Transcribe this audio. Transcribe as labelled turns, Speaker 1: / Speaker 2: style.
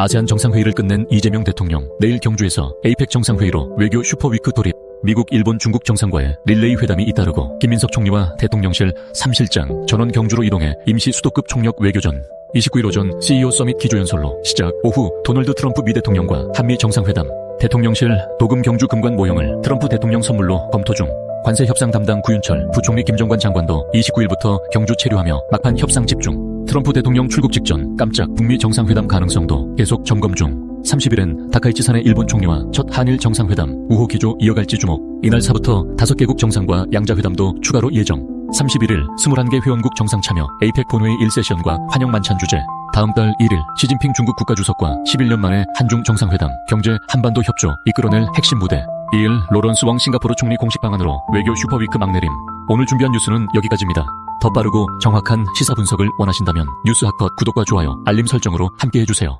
Speaker 1: 아세안 정상회의를 끝낸 이재명 대통령 내일 경주에서 에이펙 정상회의로 외교 슈퍼위크 돌입. 미국, 일본, 중국 정상과의 릴레이 회담이 잇따르고 김민석 총리와 대통령실 3실장 전원 경주로 이동해 임시 수도급 총력 외교전 29일 오전 CEO 서밋 기조연설로 시작. 오후 도널드 트럼프 미 대통령과 한미 정상회담. 대통령실 도금 경주 금관 모형을 트럼프 대통령 선물로 검토 중. 관세 협상 담당 구윤철 부총리 김정관 장관도 29일부터 경주 체류하며 막판 협상 집중 트럼프 대통령 출국 직전 깜짝 북미 정상회담 가능성도 계속 점검 중. 30일엔 다카이치 산의 일본 총리와 첫 한일 정상회담 우호 기조 이어갈지 주목. 이날 사부터 5개국 정상과 양자회담도 추가로 예정. 31일 21개 회원국 정상 참여 에이펙 본회의 1세션과 환영 만찬 주제. 다음 달 1일 시진핑 중국 국가주석과 11년 만에 한중 정상회담 경제 한반도 협조 이끌어낼 핵심 무대. 2일 로런스 왕 싱가포르 총리 공식 방안으로 외교 슈퍼위크 막내림. 오늘 준비한 뉴스는 여기까지입니다. 더 빠르고 정확한 시사 분석을 원하신다면 뉴스 학컷 구독과 좋아요 알림 설정으로 함께 해주세요.